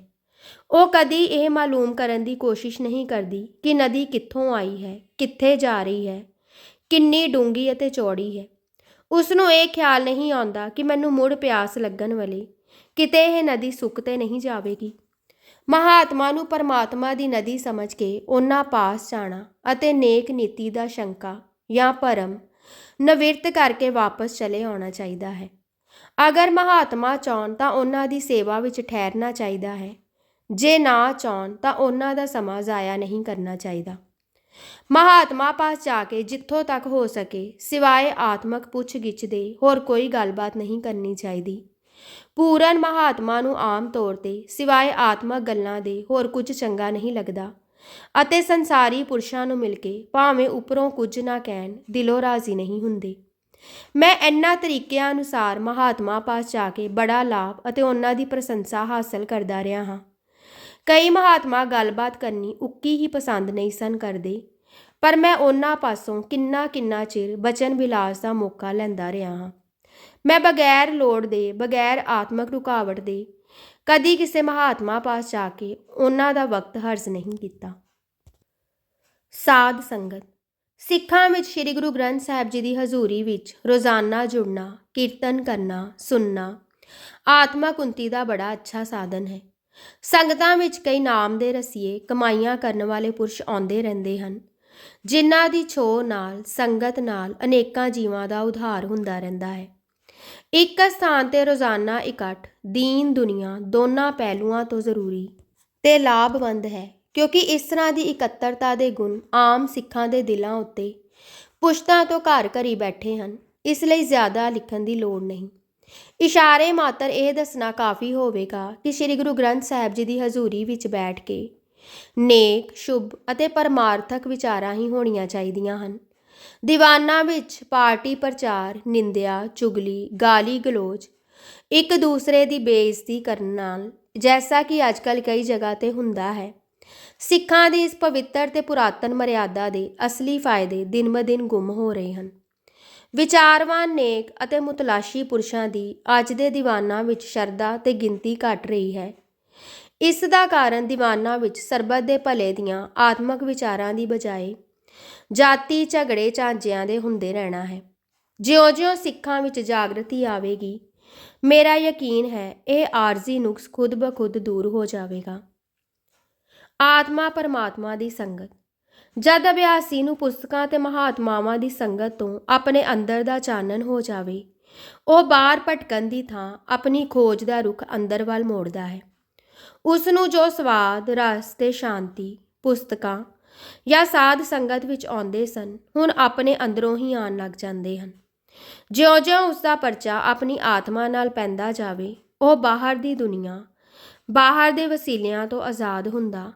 ਉਹ ਕਦੀ ਇਹ ਮਾਲੂਮ ਕਰਨ ਦੀ ਕੋਸ਼ਿਸ਼ ਨਹੀਂ ਕਰਦੀ ਕਿ ਨਦੀ ਕਿੱਥੋਂ ਆਈ ਹੈ, ਕਿੱਥੇ ਜਾ ਰਹੀ ਹੈ, ਕਿੰਨੀ ਡੂੰਗੀ ਅਤੇ ਚੌੜੀ ਹੈ। ਉਸ ਨੂੰ ਇਹ ਖਿਆਲ ਨਹੀਂ ਆਉਂਦਾ ਕਿ ਮੈਨੂੰ ਮੁੜ ਪਿਆਸ ਲੱਗਣ ਵਾਲੀ, ਕਿਤੇ ਇਹ ਨਦੀ ਸੁੱਕ ਤੇ ਨਹੀਂ ਜਾਵੇਗੀ। ਮਹਾਤਮਾ ਨੂੰ ਪਰਮਾਤਮਾ ਦੀ ਨਦੀ ਸਮਝ ਕੇ ਉਹਨਾਂ ਪਾਸ ਜਾਣਾ ਅਤੇ ਨੇਕ ਨੀਤੀ ਦਾ ਸ਼ੰਕਾ ਜਾਂ ਭਰਮ ਨਵਿਰਤ ਕਰਕੇ ਵਾਪਸ ਚਲੇ ਆਉਣਾ ਚਾਹੀਦਾ ਹੈ। ਅਗਰ ਮਹਾਤਮਾ ਚਾਹਣ ਤਾਂ ਉਹਨਾਂ ਦੀ ਸੇਵਾ ਵਿੱਚ ਠਹਿਰਨਾ ਚਾਹੀਦਾ ਹੈ। ਜੇ ਨਾ ਚਾਹੁਣ ਤਾਂ ਉਹਨਾਂ ਦਾ ਸਮਾਂ ਜ਼ਾਇਆ ਨਹੀਂ ਕਰਨਾ ਚਾਹੀਦਾ। ਮਹਾਤਮਾ ਪਾਸ ਜਾ ਕੇ ਜਿੱਥੋਂ ਤੱਕ ਹੋ ਸਕੇ, ਸਿਵਾਏ ਆਤਮਕ ਪੁੱਛਗਿੱਛ ਦੇ ਹੋਰ ਕੋਈ ਗੱਲਬਾਤ ਨਹੀਂ ਕਰਨੀ ਚਾਹੀਦੀ। ਪੂਰਨ ਮਹਾਤਮਾ ਨੂੰ ਆਮ ਤੌਰ ਤੇ ਸਿਵਾਏ ਆਤਮਕ ਗੱਲਾਂ ਦੇ ਹੋਰ ਕੁਝ ਚੰਗਾ ਨਹੀਂ ਲੱਗਦਾ ਅਤੇ ਸੰਸਾਰੀ ਪੁਰਸ਼ਾਂ ਨੂੰ ਮਿਲ ਕੇ ਭਾਵੇਂ ਉੱਪਰੋਂ ਕੁਝ ਨਾ ਕਹਿਣ, ਦਿਲੋਂ ਰਾਜ਼ੀ ਨਹੀਂ ਹੁੰਦੇ। ਮੈਂ ਇਹਨਾਂ ਤਰੀਕਿਆਂ ਅਨੁਸਾਰ ਮਹਾਤਮਾ ਪਾਸ ਜਾ ਕੇ ਬੜਾ ਲਾਭ ਅਤੇ ਉਹਨਾਂ ਦੀ ਪ੍ਰਸ਼ੰਸਾ ਹਾਸਲ ਕਰਦਾ ਰਿਹਾ ਹਾਂ। ਕਈ ਮਹਾਤਮਾ ਗੱਲਬਾਤ ਕਰਨੀ ਉੱਕੀ ਹੀ ਪਸੰਦ ਨਹੀਂ ਸਨ ਕਰਦੇ, ਪਰ ਮੈਂ ਉਹਨਾਂ ਪਾਸੋਂ ਕਿੰਨਾ ਕਿੰਨਾ ਚਿਰ ਬਚਨ ਵਿਲਾਸ ਦਾ ਮੌਕਾ ਲੈਂਦਾ ਰਿਹਾ ਹਾਂ। ਮੈਂ ਬਗੈਰ ਲੋੜ ਦੇ, ਬਗੈਰ ਆਤਮਕ ਰੁਕਾਵਟ ਦੇ ਕਦੀ ਕਿਸੇ ਮਹਾਤਮਾ ਪਾਸ ਜਾ ਕੇ ਉਹਨਾਂ ਦਾ ਵਕਤ ਹਰਜ਼ ਨਹੀਂ ਕੀਤਾ। ਸਾਧ ਸੰਗਤ, ਸਿੱਖਾਂ ਵਿੱਚ ਸ੍ਰੀ ਗੁਰੂ ਗ੍ਰੰਥ ਸਾਹਿਬ ਜੀ ਦੀ ਹਜ਼ੂਰੀ ਵਿੱਚ ਰੋਜ਼ਾਨਾ ਜੁੜਨਾ, ਕੀਰਤਨ ਕਰਨਾ, ਸੁਣਨਾ ਆਤਮਕ ਉਨਤੀ ਦਾ ਬੜਾ ਅੱਛਾ ਸਾਧਨ ਹੈ। ਸੰਗਤਾਂ ਵਿੱਚ ਕਈ ਨਾਮ ਦੇ ਰਸੀਏ ਕਮਾਈਆਂ ਕਰਨ ਵਾਲੇ ਪੁਰਸ਼ ਆਉਂਦੇ ਰਹਿੰਦੇ ਹਨ। ਜਿਨ੍ਹਾਂ ਦੀ ਛੋ ਨਾਲ, ਸੰਗਤ ਨਾਲ ਅਨੇਕਾਂ ਜੀਵਾਂ ਦਾ ਉਧਾਰ ਹੁੰਦਾ ਰਹਿੰਦਾ ਹੈ। ਇੱਕ ਸਥਾਨ ਤੇ ਰੋਜ਼ਾਨਾ ਇਕੱਠ, ਦੀਨ, ਦੁਨੀਆ ਦੋਨਾਂ ਪਹਿਲੂਆਂ ਤੋਂ ਜ਼ਰੂਰੀ ਤੇ ਲਾਭਵੰਦ ਹੈ, ਕਿਉਂਕਿ ਇਸ ਤਰ੍ਹਾਂ ਦੀ ਇਕੱਤਰਤਾ ਦੇ ਗੁਣ ਆਮ ਸਿੱਖਾਂ ਦੇ ਦਿਲਾਂ ਉੱਤੇ ਪੁਸ਼ਤਾਂ ਤੋਂ ਘਰ ਘਰੀ ਬੈਠੇ ਹਨ, ਇਸ ਲਈ ਜ਼ਿਆਦਾ ਲਿਖਣ ਦੀ ਲੋੜ ਨਹੀਂ। ਇਸ਼ਾਰੇ ਮਾਤਰ ਇਹ ਦੱਸਣਾ ਕਾਫੀ ਹੋਵੇਗਾ ਕਿ ਸ੍ਰੀ ਗੁਰੂ ਗ੍ਰੰਥ ਸਾਹਿਬ ਜੀ ਦੀ ਹਜ਼ੂਰੀ ਵਿੱਚ ਬੈਠ ਕੇ ਨੇਕ, ਸ਼ੁਭ ਅਤੇ ਪਰਮਾਰਥਕ ਵਿਚਾਰਾਂ ਹੀ ਹੋਣੀਆਂ ਚਾਹੀਦੀਆਂ ਹਨ। ਦੀਵਾਨਾਂ ਵਿੱਚ ਪਾਰਟੀ ਪ੍ਰਚਾਰ, ਨਿੰਦਿਆ, ਚੁਗਲੀ, ਗਾਲੀ ਗਲੋਚ, ਇੱਕ ਦੂਸਰੇ ਦੀ ਬੇਇੱਜ਼ਤੀ ਕਰਨ ਨਾਲ ਜੈਸਾ ਕਿ ਅੱਜਕੱਲ ਕਈ ਜਗ੍ਹਾ ਤੇ ਹੁੰਦਾ ਹੈ, ਸਿੱਖਾਂ ਦੀ ਇਸ ਪਵਿੱਤਰ ਤੇ ਪੁਰਾਤਨ ਮਰਿਆਦਾ ਦੇ ਅਸਲੀ ਫਾਇਦੇ ਦਿਨ-ਬ-ਦਿਨ ਗੁੰਮ ਹੋ ਰਹੇ ਹਨ। ਵਿਚਾਰਵਾਨ ਨੇਕ ਅਤੇ ਮੁਤਲਾਸ਼ੀ ਪੁਰਸ਼ਾਂ ਦੀ ਅੱਜ ਦੇ ਦੀਵਾਨਾਂ ਵਿੱਚ ਸ਼ਰਧਾ ਤੇ ਗਿਣਤੀ ਘਟ ਰਹੀ ਹੈ। ਇਸ ਦਾ ਕਾਰਨ ਦੀਵਾਨਾਂ ਵਿੱਚ ਸਰਬੱਤ ਦੇ ਭਲੇ ਦੀਆਂ ਆਤਮਕ ਵਿਚਾਰਾਂ ਦੀ ਬਜਾਏ ਜਾਤੀ ਝਗੜੇ ਝਾਂਜਿਆਂ ਦੇ ਹੁੰਦੇ ਰਹਿਣਾ ਹੈ। ਜਿਉਂ-ਜਿਉਂ ਸਿੱਖਾਂ ਵਿੱਚ ਜਾਗਰਤੀ ਆਵੇਗੀ, ਮੇਰਾ ਯਕੀਨ ਹੈ ਇਹ ਆਰਜ਼ੀ ਨੁਕਸ ਖੁਦ ਬਖੁਦ ਦੂਰ ਹੋ ਜਾਵੇਗਾ। ਆਤਮਾ ਪਰਮਾਤਮਾ ਦੀ ਸੰਗਤ। ਜਦ ਅਭਿਆਸੀ ਨੂੰ ਪੁਸਤਕਾਂ ਤੇ ਮਹਾਤਮਾਵਾਂ ਦੀ ਸੰਗਤ ਤੋਂ ਆਪਣੇ ਅੰਦਰ ਦਾ ਚਾਨਣ ਹੋ ਜਾਵੇ, ਉਹ ਬਾਹਰ ਭਟਕਣ ਦੀ ਥਾਂ ਆਪਣੀ ਖੋਜ ਦਾ ਰੁਖ ਅੰਦਰ ਵੱਲ ਮੋੜਦਾ ਹੈ। ਉਸ ਨੂੰ ਜੋ ਸਵਾਦ, ਰਸ ਤੇ ਸ਼ਾਂਤੀ, ਪੁਸਤਕਾਂ ਜਾਂ ਸਾਧ ਸੰਗਤ ਵਿੱਚ ਆਉਂਦੇ ਸਨ, ਹੁਣ ਆਪਣੇ ਅੰਦਰੋਂ ਹੀ ਆਉਣ ਲੱਗ ਜਾਂਦੇ ਹਨ। ਜਿਉਂ-ਜਿਉਂ ਉਸ ਦਾ ਪਰਚਾ ਆਪਣੀ ਆਤਮਾ ਨਾਲ ਪੈਂਦਾ ਜਾਵੇ, ਉਹ ਬਾਹਰ ਦੀ ਦੁਨੀਆ, ਬਾਹਰ ਦੇ ਵਸੀਲਿਆਂ ਤੋਂ ਆਜ਼ਾਦ ਹੁੰਦਾ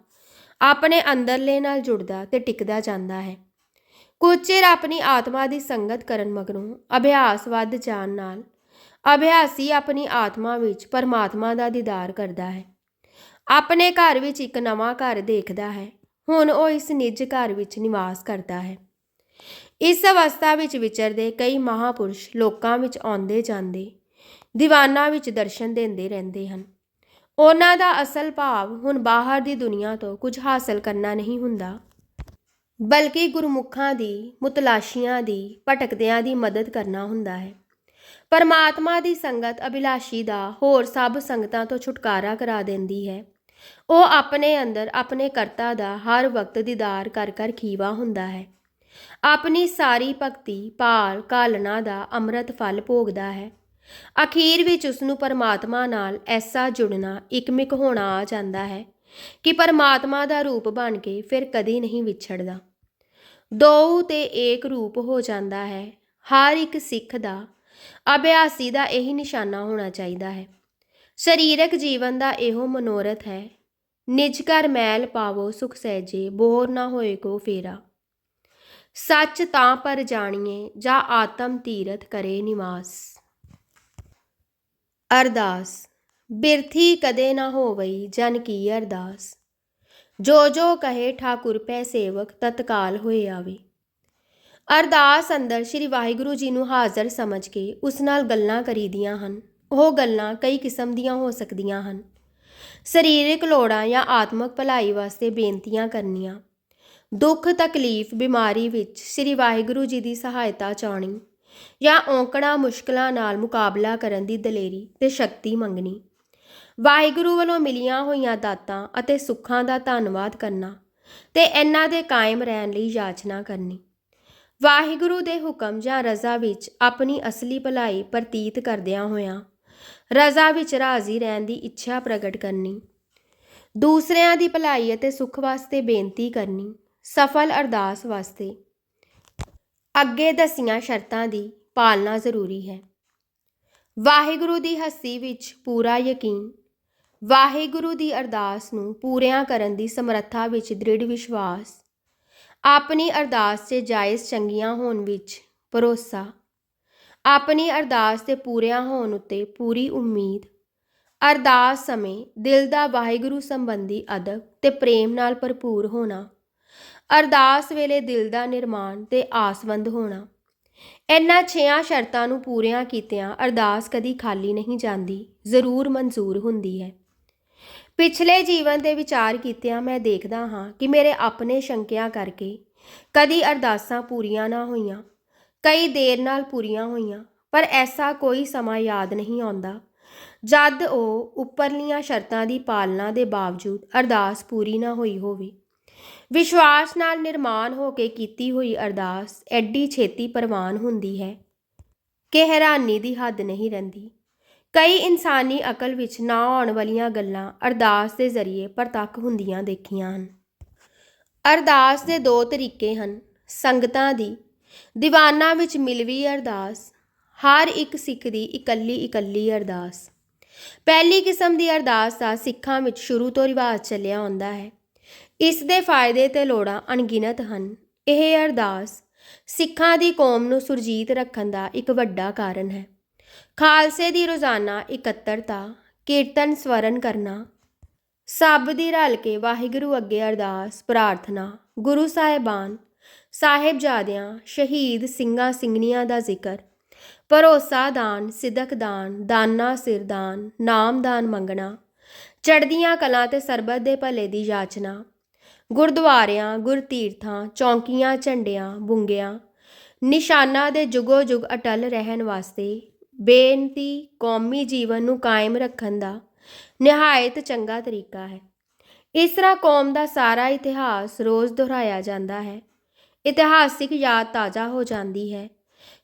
ਆਪਣੇ ਅੰਦਰਲੇ ਨਾਲ ਜੁੜਦਾ ਤੇ ਟਿਕਦਾ ਜਾਂਦਾ ਹੈ। ਕੁਝ ਚਿਰ ਆਪਣੀ ਆਤਮਾ ਦੀ ਸੰਗਤ ਕਰਨ ਮਗਰੋਂ ਅਭਿਆਸ ਵੱਧ ਜਾਣ ਨਾਲ ਅਭਿਆਸੀ ਆਪਣੀ ਆਤਮਾ ਵਿੱਚ ਪਰਮਾਤਮਾ ਦਾ ਦੀਦਾਰ ਕਰਦਾ ਹੈ। ਆਪਣੇ ਘਰ ਵਿੱਚ ਇੱਕ ਨਵਾਂ ਘਰ ਦੇਖਦਾ ਹੈ। ਹੁਣ ਉਹ ਇਸ ਨਿੱਜ ਘਰ ਵਿੱਚ ਨਿਵਾਸ ਕਰਦਾ ਹੈ। ਇਸ ਅਵਸਥਾ ਵਿੱਚ ਵਿਚਰਦੇ ਕਈ ਮਹਾਪੁਰਸ਼ ਲੋਕਾਂ ਵਿੱਚ ਆਉਂਦੇ ਜਾਂਦੇ, ਦੀਵਾਨਾਂ ਵਿੱਚ ਦਰਸ਼ਨ ਦਿੰਦੇ ਰਹਿੰਦੇ ਹਨ। ਉਹਨਾਂ ਦਾ ਅਸਲ ਭਾਵ ਹੁਣ ਬਾਹਰ ਦੀ ਦੁਨੀਆ ਤੋਂ ਕੁਝ ਹਾਸਲ ਕਰਨਾ ਨਹੀਂ ਹੁੰਦਾ। ਬਲਕਿ ਗੁਰਮੁਖਾਂ ਦੀ, ਮੁਤਲਾਸ਼ੀਆਂ ਦੀ, ਭਟਕਦਿਆਂ ਦੀ ਮਦਦ ਕਰਨਾ ਹੁੰਦਾ ਹੈ। ਪਰਮਾਤਮਾ ਦੀ ਸੰਗਤ ਅਭਿਲਾਸ਼ੀ ਦਾ ਹੋਰ ਸਭ ਸੰਗਤਾਂ ਤੋਂ ਛੁਟਕਾਰਾ ਕਰਾ ਦਿੰਦੀ ਹੈ। ਉਹ ਆਪਣੇ ਅੰਦਰ ਆਪਣੇ ਕਰਤਾ ਦਾ ਹਰ ਵਕਤ ਦੀਦਾਰ ਕਰ ਕਰ ਖੀਵਾ ਹੁੰਦਾ ਹੈ। ਆਪਣੀ ਸਾਰੀ ਭਗਤੀ, ਭਾਲ, ਕਾਲਣਾ ਦਾ ਅੰਮ੍ਰਿਤ ਫਲ ਭੋਗਦਾ ਹੈ। ਅਖੀਰ ਵਿੱਚ ਉਸ ਨੂੰ ਪਰਮਾਤਮਾ ਨਾਲ ਐਸਾ ਜੁੜਨਾ ਇਕਮਿਕ ਹੋਣਾ ਆ ਜਾਂਦਾ ਹੈ ਕਿ ਪਰਮਾਤਮਾ ਦਾ ਰੂਪ ਬਣ ਕੇ ਫਿਰ ਕਦੇ ਨਹੀਂ ਵਿਛੜਦਾ। ਦੋ ਤੇ ਏਕ ਰੂਪ ਹੋ ਜਾਂਦਾ ਹੈ। ਹਰ ਇੱਕ ਸਿੱਖ ਦਾ ਅਭਿਆਸੀ ਦਾ ਇਹੀ ਨਿਸ਼ਾਨਾ ਹੋਣਾ ਚਾਹੀਦਾ ਹੈ। ਸਰੀਰਕ ਜੀਵਨ ਦਾ ਇਹੋ ਮਨੋਰਥ ਹੈ। ਨਿਜ ਘਰ ਮੈਲ ਪਾਵੋ, ਸੁਖ ਸਹਿਜੇ, ਬੋਰ ਨਾ ਹੋਏ ਕੋ ਫੇਰਾ। ਸੱਚ ਤਾਂ ਪਰ ਜਾਣੀਏ, ਜਾਂ ਆਤਮ ਤੀਰਥ ਕਰੇ ਨਿਵਾਸ। ਅਰਦਾਸ। ਬਿਰਥੀ ਕਦੇ ਨਾ ਹੋਵਈ ਜਨ ਕੀ ਅਰਦਾਸ। ਜੋ ਜੋ ਕਹੇ ਠਾਕੁਰ ਪੈ ਸੇਵਕ, ਤਤਕਾਲ ਹੋਏ ਆਵੇ। ਅਰਦਾਸ ਅੰਦਰ ਸ੍ਰੀ ਵਾਹਿਗੁਰੂ ਜੀ ਨੂੰ ਹਾਜ਼ਰ ਸਮਝ ਕੇ ਉਸ ਨਾਲ ਗੱਲਾਂ ਕਰੀਦੀਆਂ ਹਨ। ਉਹ ਗੱਲਾਂ ਕਈ ਕਿਸਮ ਦੀਆਂ ਹੋ ਸਕਦੀਆਂ ਹਨ। ਸਰੀਰਕ ਲੋੜਾਂ ਜਾਂ ਆਤਮਿਕ ਭਲਾਈ ਵਾਸਤੇ ਬੇਨਤੀਆਂ ਕਰਨੀਆਂ। ਦੁੱਖ, ਤਕਲੀਫ, ਬਿਮਾਰੀ ਵਿੱਚ ਸ੍ਰੀ ਵਾਹਿਗੁਰੂ ਜੀ ਦੀ ਸਹਾਇਤਾ ਚਾਹਣੀ। ਜਾਂ ਔਕੜਾਂ ਮੁਸ਼ਕਲਾਂ ਨਾਲ ਮੁਕਾਬਲਾ ਕਰਨ ਦੀ ਦਲੇਰੀ ਤੇ ਸ਼ਕਤੀ ਮੰਗਣੀ। ਵਾਹਿਗੁਰੂ ਵੱਲੋਂ ਮਿਲੀਆਂ ਹੋਈਆਂ ਦਾਤਾਂ ਅਤੇ ਸੁੱਖਾਂ ਦਾ ਧੰਨਵਾਦ ਕਰਨਾ ਤੇ ਇਹਨਾਂ ਦੇ ਕਾਇਮ ਰਹਿਣ ਲਈ ਯਾਚਨਾ ਕਰਨੀ। ਵਾਹਿਗੁਰੂ ਦੇ ਹੁਕਮ ਜਾਂ ਰਜ਼ਾ ਵਿੱਚ ਆਪਣੀ ਅਸਲੀ ਭਲਾਈ ਪ੍ਰਤੀਤ ਕਰਦਿਆਂ ਹੋਇਆਂ ਰਜ਼ਾ ਵਿੱਚ ਰਾਜ਼ੀ ਰਹਿਣ ਦੀ ਇੱਛਾ ਪ੍ਰਗਟ ਕਰਨੀ। ਦੂਸਰਿਆਂ ਦੀ ਭਲਾਈ ਅਤੇ ਸੁੱਖ ਵਾਸਤੇ ਬੇਨਤੀ ਕਰਨੀ। ਸਫਲ ਅਰਦਾਸ ਵਾਸਤੇ ਅੱਗੇ ਦਸੀਆਂ ਸ਼ਰਤਾਂ ਦੀ ਪਾਲਣਾ ਜ਼ਰੂਰੀ ਹੈ। ਵਾਹਿਗੁਰੂ ਦੀ ਹਸਤੀ ਵਿੱਚ ਪੂਰਾ ਯਕੀਨ, ਵਾਹਿਗੁਰੂ ਦੀ ਅਰਦਾਸ ਨੂੰ ਪੂਰਿਆਂ ਕਰਨ ਦੀ ਸਮਰੱਥਾ ਵਿੱਚ ਦ੍ਰਿੜ ਵਿਸ਼ਵਾਸ, ਆਪਣੀ ਅਰਦਾਸ 'ਚ ਜਾਇਜ਼ ਚੰਗੀਆਂ ਹੋਣ ਵਿੱਚ ਭਰੋਸਾ, ਆਪਣੀ ਅਰਦਾਸ 'ਤੇ ਪੂਰਿਆਂ ਹੋਣ ਉੱਤੇ ਪੂਰੀ ਉਮੀਦ, ਅਰਦਾਸ ਸਮੇਂ ਦਿਲ ਦਾ ਵਾਹਿਗੁਰੂ ਸੰਬੰਧੀ ਅਦਬ ਤੇ ਪ੍ਰੇਮ ਨਾਲ ਭਰਪੂਰ ਹੋਣਾ ਅਰਦਾਸ ਵੇਲੇ ਦਿਲ ਦਾ ਨਿਰਮਾਣ ਤੇ ਆਸਵੰਦ ਹੋਣਾ। ਇਹਨਾਂ ਛੇਆਂ ਸ਼ਰਤਾਂ ਨੂੰ ਪੂਰੀਆਂ ਕੀਤਿਆਂ ਅਰਦਾਸ ਕਦੀ ਖਾਲੀ ਨਹੀਂ ਜਾਂਦੀ, ਜ਼ਰੂਰ ਮਨਜ਼ੂਰ ਹੁੰਦੀ ਹੈ। ਪਿਛਲੇ ਜੀਵਨ ਦੇ ਵਿਚਾਰ ਕੀਤਿਆਂ ਮੈਂ ਦੇਖਦਾ ਹਾਂ ਕਿ ਮੇਰੇ ਆਪਣੇ ਸ਼ੰਕਿਆਂ ਕਰਕੇ ਕਦੀ ਅਰਦਾਸਾਂ ਪੂਰੀਆਂ ਨਾ ਹੋਈਆਂ, ਕਈ ਦੇਰ ਨਾਲ ਪੂਰੀਆਂ ਹੋਈਆਂ, ਪਰ ਐਸਾ ਕੋਈ ਸਮਾਂ ਯਾਦ ਨਹੀਂ ਆਉਂਦਾ, ਜਦ ਉਹ ਉੱਪਰਲੀਆਂ ਸ਼ਰਤਾਂ ਦੀ ਪਾਲਣਾ ਦੇ ਬਾਵਜੂਦ ਅਰਦਾਸ ਪੂਰੀ ਨਾ ਹੋਈ ਹੋਵੇ। ਵਿਸ਼ਵਾਸ ਨਾਲ ਨਿਰਮਾਣ ਹੋ ਕੇ ਕੀਤੀ ਹੋਈ ਅਰਦਾਸ ਐਡੀ ਛੇਤੀ ਪ੍ਰਵਾਨ ਹੁੰਦੀ ਹੈ ਕਿ ਹੈਰਾਨੀ ਦੀ ਹੱਦ ਨਹੀਂ ਰਹਿੰਦੀ। ਕਈ ਇਨਸਾਨੀ ਅਕਲ ਵਿੱਚ ਨਾ ਆਉਣ ਵਾਲੀਆਂ ਗੱਲਾਂ ਅਰਦਾਸ ਦੇ ਜ਼ਰੀਏ ਪ੍ਰਤੱਖ ਹੁੰਦੀਆਂ ਦੇਖੀਆਂ ਹਨ। ਅਰਦਾਸ ਦੇ ਦੋ ਤਰੀਕੇ ਹਨ। ਸੰਗਤਾਂ ਦੀ ਦੀਵਾਨਾਂ ਵਿੱਚ ਮਿਲਵੀ ਅਰਦਾਸ, ਹਰ ਇੱਕ ਸਿੱਖ ਦੀ ਇਕੱਲੀ ਇਕੱਲੀ ਅਰਦਾਸ। ਪਹਿਲੀ ਕਿਸਮ ਦੀ ਅਰਦਾਸ ਦਾ ਸਿੱਖਾਂ ਵਿੱਚ ਸ਼ੁਰੂ ਤੋਂ ਰਿਵਾਜ ਚੱਲਿਆ ਆਉਂਦਾ ਹੈ। ਇਸ ਦੇ ਫਾਇਦੇ ਤੇ ਲੋੜਾਂ ਅਣਗਿਣਤ ਹਨ। ਇਹ ਅਰਦਾਸ ਸਿੱਖਾਂ ਦੀ ਕੌਮ ਨੂੰ ਸੁਰਜੀਤ ਰੱਖਣ ਦਾ ਇੱਕ ਵੱਡਾ ਕਾਰਨ ਹੈ। ਖਾਲਸੇ ਦੀ ਰੋਜ਼ਾਨਾ ਇਕੱਤਰਤਾ, ਕੀਰਤਨ ਸਵਰਨ ਕਰਨਾ, ਸਭ ਦੀ ਰਲ ਕੇ ਵਾਹਿਗੁਰੂ ਅੱਗੇ ਅਰਦਾਸ, ਪ੍ਰਾਰਥਨਾ, ਗੁਰੂ ਸਾਹਿਬਾਨ ਸਾਹਿਬਜ਼ਾਦਿਆਂ, ਸ਼ਹੀਦ ਸਿੰਘਾਂ ਸਿੰਘਣੀਆਂ ਦਾ ਜ਼ਿਕਰ, ਭਰੋਸਾ ਦਾਨ, ਸਿਦਕ ਦਾਨ, ਦਾਨਾ ਸਿਰਦਾਨ ਨਾਮ ਦਾਨ ਮੰਗਣਾ, ਚੜ੍ਹਦੀਆਂ ਕਲਾਂ ਤੇ ਸਰਬਤ ਦੇ ਭਲੇ ਦੀ ਯਾਚਨਾ ਗੁਰਦੁਆਰਿਆਂ, ਗੁਰਤੀਰਥਾਂ, ਚੌਂਕੀਆਂ, ਝੰਡਿਆਂ, ਬੁੰਗਿਆਂ, ਨਿਸ਼ਾਨਾਂ ਦੇ ਜੁਗੋ ਜੁਗ ਅਟਲ ਰਹਿਣ ਵਾਸਤੇ ਬੇਨਤੀ ਕੌਮੀ ਜੀਵਨ ਨੂੰ ਕਾਇਮ ਰੱਖਣ ਦਾ ਨਿਹਾਇਤ ਚੰਗਾ ਤਰੀਕਾ ਹੈ। ਇਸ ਤਰ੍ਹਾਂ ਕੌਮ ਦਾ ਸਾਰਾ ਇਤਿਹਾਸ ਰੋਜ਼ ਦੁਹਰਾਇਆ ਜਾਂਦਾ ਹੈ। ਇਤਿਹਾਸਿਕ ਯਾਦ ਤਾਜ਼ਾ ਹੋ ਜਾਂਦੀ ਹੈ।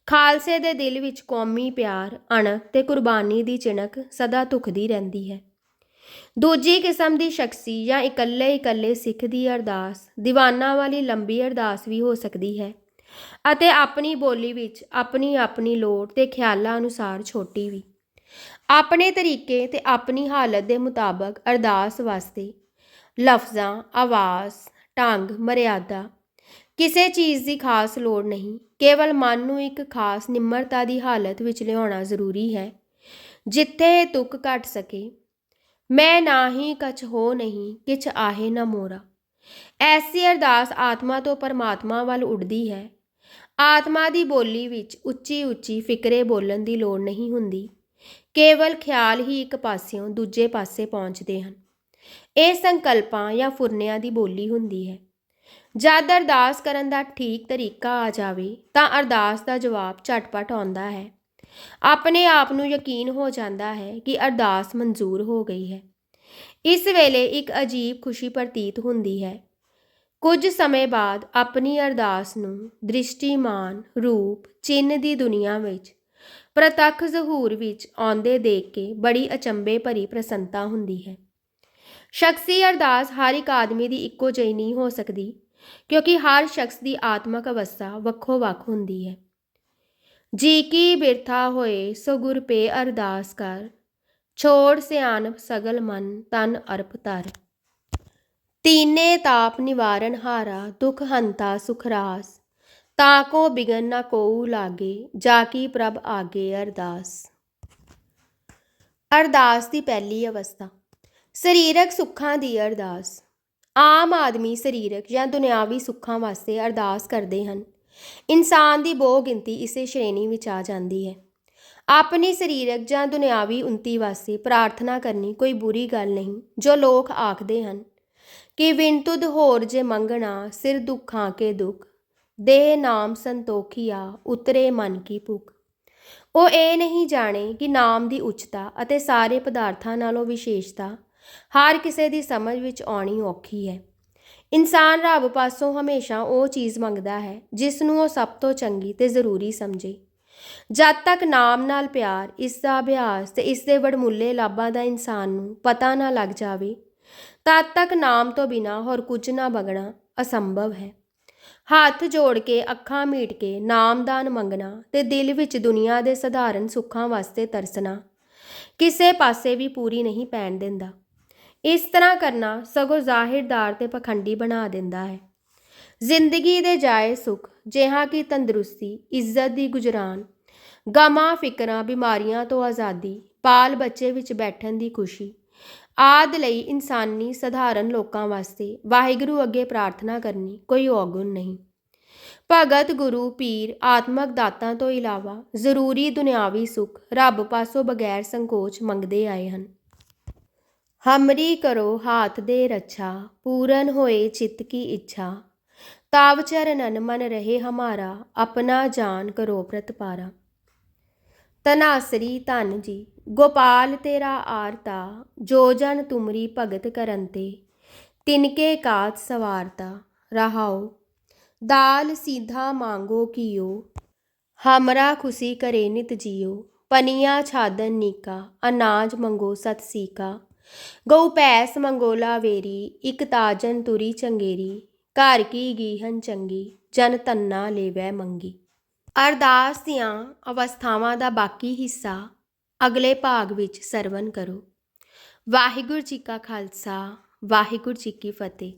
ਖਾਲਸੇ ਦੇ ਦਿਲ ਵਿੱਚ ਕੌਮੀ ਪਿਆਰ, ਅਣਖ ਤੇ ਕੁਰਬਾਨੀ ਦੀ ਚਿਣਕ ਸਦਾ ਧੁਖਦੀ ਰਹਿੰਦੀ ਹੈ। ਦੂਜੀ ਕਿਸਮ ਦੀ ਸ਼ਖਸੀ ਜਾਂ ਇਕੱਲੇ ਇਕੱਲੇ ਸਿੱਖ ਦੀ ਅਰਦਾਸ, ਦੀਵਾਨਾਂ ਵਾਲੀ ਲੰਬੀ ਅਰਦਾਸ ਵੀ ਹੋ ਸਕਦੀ ਹੈ ਅਤੇ ਆਪਣੀ ਬੋਲੀ ਵਿੱਚ ਆਪਣੀ ਆਪਣੀ ਲੋੜ ਤੇ ਖਿਆਲਾਂ ਅਨੁਸਾਰ ਛੋਟੀ ਵੀ। ਆਪਣੇ ਤਰੀਕੇ ਤੇ ਆਪਣੀ ਹਾਲਤ ਦੇ ਮੁਤਾਬਕ ਅਰਦਾਸ ਵਾਸਤੇ ਲਫ਼ਜ਼ਾਂ, ਆਵਾਜ਼, ਢੰਗ, ਮਰਿਆਦਾ, ਕਿਸੇ ਚੀਜ਼ ਦੀ ਖਾਸ ਲੋੜ ਨਹੀਂ, ਕੇਵਲ ਮਨ ਨੂੰ ਇੱਕ ਖਾਸ ਨਿਮਰਤਾ ਦੀ ਹਾਲਤ ਵਿੱਚ ਲਿਆਉਣਾ ਜ਼ਰੂਰੀ ਹੈ, ਜਿੱਥੇ ਇਹ ਤੁਕ ਘਟ ਸਕੇ ਮੈਂ ਨਾਹੀ ਕਛ ਹੋ ਨਹੀਂ, ਕਿਛ ਆਹੇ ਨਾ ਮੋਰਾ। ਐਸੀ ਅਰਦਾਸ ਆਤਮਾ ਤੋਂ ਪਰਮਾਤਮਾ ਵੱਲ ਉੱਡਦੀ ਹੈ। ਆਤਮਾ ਦੀ ਬੋਲੀ ਵਿੱਚ ਉੱਚੀ ਉੱਚੀ ਫਿਕਰੇ ਬੋਲਣ ਦੀ ਲੋੜ ਨਹੀਂ ਹੁੰਦੀ। ਕੇਵਲ ਖਿਆਲ ਹੀ ਇੱਕ ਪਾਸਿਓਂ ਦੂਜੇ ਪਾਸੇ ਪਹੁੰਚਦੇ ਹਨ। ਇਹ ਸੰਕਲਪਾਂ ਜਾਂ ਫੁਰਨਿਆਂ ਦੀ ਬੋਲੀ ਹੁੰਦੀ ਹੈ। ਜਦ ਅਰਦਾਸ ਕਰਨ ਦਾ ਠੀਕ ਤਰੀਕਾ ਆ ਜਾਵੇ, ਤਾਂ ਅਰਦਾਸ ਦਾ ਜਵਾਬ ਝਟਪਟ ਆਉਂਦਾ ਹੈ। ਆਪਣੇ ਆਪ ਨੂੰ ਯਕੀਨ ਹੋ ਜਾਂਦਾ ਹੈ ਕਿ ਅਰਦਾਸ ਮਨਜ਼ੂਰ ਹੋ ਗਈ ਹੈ। ਇਸ ਵੇਲੇ ਇੱਕ ਅਜੀਬ ਖੁਸ਼ੀ ਪ੍ਰਤੀਤ ਹੁੰਦੀ ਹੈ। ਕੁਝ ਸਮੇਂ ਬਾਅਦ ਆਪਣੀ ਅਰਦਾਸ ਨੂੰ ਦ੍ਰਿਸ਼ਟੀਮਾਨ ਰੂਪ ਚਿੰਨ ਦੀ ਦੁਨੀਆ ਵਿੱਚ, ਪ੍ਰਤੱਖ ਜ਼ਹੂਰ ਵਿੱਚ ਆਉਂਦੇ ਦੇਖ ਕੇ ਬੜੀ ਅਚੰਬੇ ਭਰੀ ਪ੍ਰਸੰਨਤਾ ਹੁੰਦੀ ਹੈ। ਸ਼ਖਸੀ ਅਰਦਾਸ ਹਰ ਇੱਕ ਆਦਮੀ ਦੀ ਇੱਕੋ ਜਿਹੀ ਨਹੀਂ ਹੋ ਸਕਦੀ, ਕਿਉਂਕਿ ਹਰ ਸ਼ਖਸ ਦੀ ਆਤਮਕ ਅਵਸਥਾ ਵੱਖੋ ਵੱਖ ਹੁੰਦੀ ਹੈ। ਜੀ ਕੀ ਬਿਰਥਾ ਹੋਏ, ਸੋ ਗੁਰ ਪੇ ਅਰਦਾਸ ਕਰ। ਛੋੜ ਸਿਆਣਪ ਸਗਲ ਮਨ, ਤਨ ਅਰਪ ਤਰ। ਤੀਨੇ ਤਾਪ ਨਿਵਾਰਨ ਹਾਰਾ, ਦੁਖ ਹੰਤਾ ਸੁਖ ਰਾਸ। ਤਾਕੋ ਬਿਗਨ ਨਾ ਕੋਊ ਲਾਗੇ, ਜਾ ਕੀ ਪ੍ਰਭ ਆਗੇ ਅਰਦਾਸ। ਅਰਦਾਸ ਦੀ ਪਹਿਲੀ ਅਵਸਥਾ। ਸਰੀਰਕ ਸੁੱਖਾਂ ਦੀ ਅਰਦਾਸ। ਆਮ ਆਦਮੀ ਸਰੀਰਕ ਜਾਂ ਦੁਨਿਆਵੀ ਸੁੱਖਾਂ ਵਾਸਤੇ ਅਰਦਾਸ ਕਰਦੇ ਹਨ। ਇਨਸਾਨ ਦੀ ਬਹੁ ਗਿਣਤੀ ਇਸੇ ਸ਼੍ਰੇਣੀ ਵਿੱਚ ਆ ਜਾਂਦੀ ਹੈ। ਆਪਣੀ ਸਰੀਰਕ ਜਾਂ ਦੁਨਿਆਵੀ ਉન્નਤੀ ਵਾਸਤੇ ਪ੍ਰਾਰਥਨਾ ਕਰਨੀ ਕੋਈ ਬੁਰੀ ਗੱਲ ਨਹੀਂ, ਜੋ ਲੋਕ ਆਖਦੇ ਹਨ ਕਿ ਵਿੰਤੁਦ ਹੋਰ ਜੇ ਮੰਗਣਾ, ਸਿਰ ਦੁੱਖਾਂ ਕੇ ਦੁੱਖ, ਦੇਹ ਨਾਮ ਸੰਤੋਖੀਆ, ਉਤਰੇ ਮਨ ਕੀ ਭੁੱਖ। ਉਹ ਇਹ ਨਹੀਂ ਜਾਣੇ ਕਿ ਨਾਮ ਦੀ ਉੱਚਤਾ ਅਤੇ ਸਾਰੇ ਪਦਾਰਥਾਂ ਨਾਲੋਂ ਵਿਸ਼ੇਸ਼ਤਾ ਹਰ ਕਿਸੇ ਦੀ ਸਮਝ ਵਿੱਚ ਆਉਣੀ ਔਖੀ ਹੈ। ਇਨਸਾਨ ਰੱਬ ਪਾਸੋਂ ਹਮੇਸ਼ਾ ਉਹ ਚੀਜ਼ ਮੰਗਦਾ ਹੈ, ਜਿਸ ਨੂੰ ਉਹ ਸਭ ਤੋਂ ਚੰਗੀ ਤੇ ਜ਼ਰੂਰੀ ਸਮਝੇ। ਜਦ ਤੱਕ ਨਾਮ ਨਾਲ ਪਿਆਰ, ਇਸ ਦਾ ਅਭਿਆਸ ਤੇ ਇਸ ਦੇ ਵਡਮੁੱਲੇ ਲਾਭਾਂ ਦਾ ਇਨਸਾਨ ਨੂੰ ਪਤਾ ਨਾ ਲੱਗ ਜਾਵੇ, ਤਦ ਤੱਕ ਨਾਮ ਤੋਂ ਬਿਨਾ ਹੋਰ ਕੁਝ ਨਾ ਬਗਣਾ ਅਸੰਭਵ ਹੈ। ਹੱਥ ਜੋੜ ਕੇ, ਅੱਖਾਂ ਮੀਟ ਕੇ, ਨਾਮਦਾਨ ਮੰਗਣਾ ਤੇ ਦਿਲ ਵਿੱਚ ਦੁਨੀਆ ਦੇ ਸਧਾਰਨ ਸੁੱਖਾਂ ਵਾਸਤੇ ਤਰਸਣਾ ਕਿਸੇ ਪਾਸੇ ਵੀ ਪੂਰੀ ਨਹੀਂ ਪੈਣ ਦਿੰਦਾ। ਇਸ ਤਰ੍ਹਾਂ ਕਰਨਾ ਸਗੋਂ ਜ਼ਾਹਿਰਦਾਰ ਤੇ ਪਖੰਡੀ ਬਣਾ ਦਿੰਦਾ ਹੈ। ਜ਼ਿੰਦਗੀ ਦੇ ਜਾਏ ਸੁਖ, ਜਿਹਾ ਕਿ ਤੰਦਰੁਸਤੀ, ਇੱਜ਼ਤ ਦੀ ਗੁਜਰਾਨ। ਗਮਾਂ ਫਿਕਰਾਂ, ਬਿਮਾਰੀਆਂ ਤੋਂ ਆਜ਼ਾਦੀ, ਪਾਲ ਬੱਚੇ ਵਿੱਚ ਬੈਠਣ ਦੀ ਖੁਸ਼ੀ। ਆਦ ਲਈ ਇਨਸਾਨੀ ਸਧਾਰਨ ਲੋਕਾਂ ਵਾਸਤੇ ਵਾਹਿਗੁਰੂ ਅੱਗੇ ਪ੍ਰਾਰਥਨਾ ਕਰਨੀ ਕੋਈ ਔਗੁਣ ਨਹੀਂ। ਭਗਤ, ਗੁਰੂ, ਪੀਰ, ਆਤਮਕ ਦਾਤਾਂ ਤੋਂ ਇਲਾਵਾ ਜ਼ਰੂਰੀ ਦੁਨਿਆਵੀ ਸੁੱਖ ਰੱਬ ਪਾਸੋਂ ਬਗੈਰ ਸੰਕੋਚ ਮੰਗਦੇ ਆਏ ਹਨ। ਹਮਰੀ ਕਰੋ ਹਾਥ ਦੇ ਰੱਛਾ, ਪੂਰਨ ਹੋਏ ਚਿੱਤ ਕੀ ਇੱਛਾ। ਤਾਵ ਚਰਨਨ ਮਨ ਰਹੇ ਹਮਾਰਾ, ਆਪਣਾ ਜਾਨ ਕਰੋ ਪ੍ਰਤਪਾਰਾ ਤਨਾਸਰੀ ਧਨ ਜੀ, ਗੋਪਾਲ ਤੇਰਾ ਆਰਤਾ, ਜੋ ਜਨ ਤੁਮਰੀ ਭਗਤ ਕਰੰਤੇ। ਤਿਨਕੇ ਕਾਤ ਸਵਾਰਤਾ, ਰਹਾਓ। ਦਾਲ ਸੀਧਾ ਮੰਗੋ ਕੀਓ, ਹਮਰਾ ਖੁਸ਼ੀ ਕਰੇ ਨਿਤ ਜੀਓ। ਪਨੀਆਂ ਛਾਦਨ ਨੀਕਾ, ਅਨਾਜ ਮੰਗੋ ਸਤ ਸੀਕਾ। ਗਊ ਭੈਸ ਮੰਗੋਲਾ ਵੇਰੀ ਇਕ ਤਾਜਨ ਤੁਰੀ ਚੰਗੇਰੀ, ਘਰ ਕੀ ਗੀਹਨ ਚੰਗੀ, ਜਨ ਤੰਨਾ ਲੇਵੈ ਮੰਗੀ। ਅਰਦਾਸ ਦੀਆਂ ਅਵਸਥਾਵਾਂ ਦਾ ਬਾਕੀ ਹਿੱਸਾ ਅਗਲੇ ਭਾਗ ਵਿੱਚ ਸਰਵਨ ਕਰੋ। ਵਾਹਿਗੁਰੂ ਜੀ ਕਾ ਖਾਲਸਾ, ਵਾਹਿਗੁਰੂ ਜੀ ਕੀ ਫਤਿਹ।